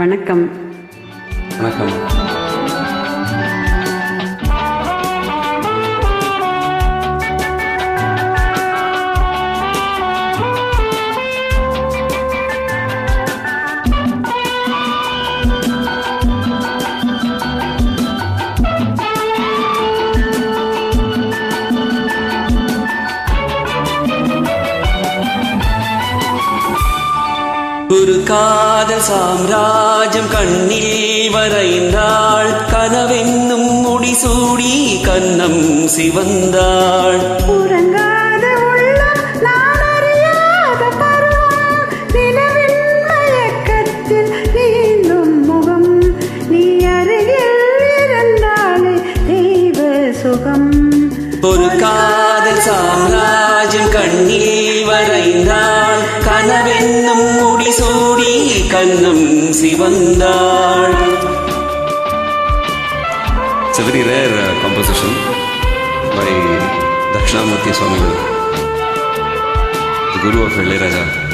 வணக்கம். வணக்கம். ஒரு காதல் சாம்ராஜ்யம் கண்ணில் வரைந்தாள். கனவென்னும் முடிசூடி கன்னம் சிவந்தாள். ஒரு காதல் சாம்ராஜ்யம் கண்ணில் கன்னம் சிவந்தாள் It's a very rare uh, composition by Dakshinamurti Swami, the guru of Ilayaraja.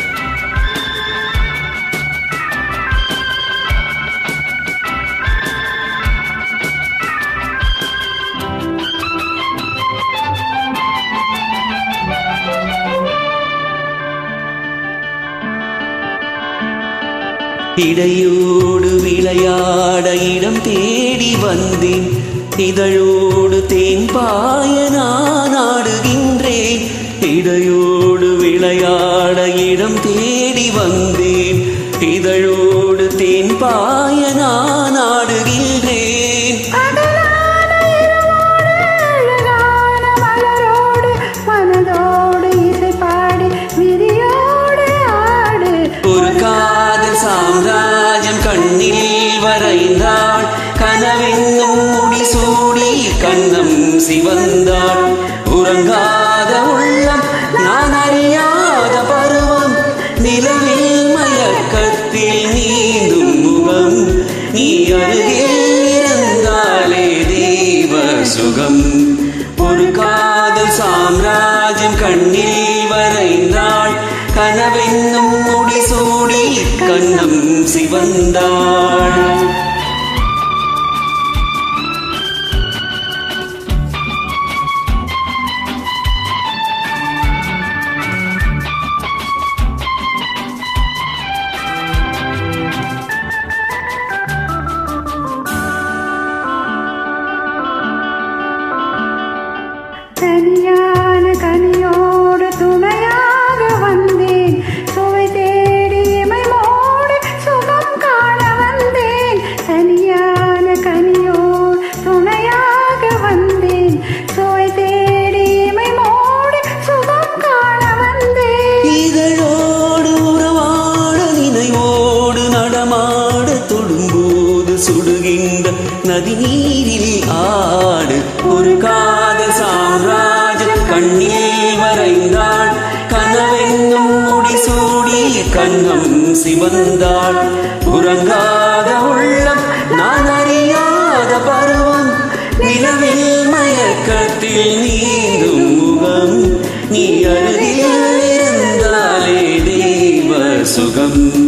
இடையோடு விளையாட இடம் தேடி வந்தேன். இதழோடு தேன் பாய நான் ஆடுகின்றேன். இடையோடு விளையாட இடம் தேடி வந்தேன். இதழோடு தேன் பாய நான் சிவந்தாள் உறங்காத உள்ளம் நான் அறியாத பருவம். நிலவில் மயக்கத்தில் நீந்தும் முகம். நீ அருகே இருந்தாலே தேவ சுகம். ஒரு காதல் சாம்ராஜ்யம் கண்ணில் வரைந்தாள். கனவென்னும் முடிசூடி கண்ணம் சிவந்தாள். இந்த நதி ஆடு. ஒரு காத சாம்ராஜ்யம் கண்ணில் வரைந்தாள். கனவெங்கும் முடிசூடி கண்ணம் சிவந்தாள். உறங்காத உள்ளம் நான் அறியாத பருவம். நிலவில் மயக்கத்தில் நீந்தும் முகம். நீ அருகில் இருந்தாலே தேவ சுகம்.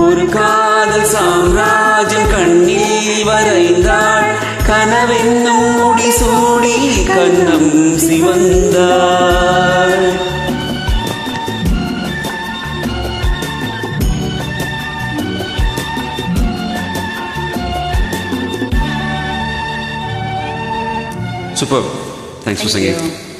ஒரு காதல் சாம்ராஜ்யம் கண்ணில் வரைந்தாள் கனவென்னும் முடிசூடி கண்ணம் சிவந்தாள் Superb. Thanks for Thank singing. you.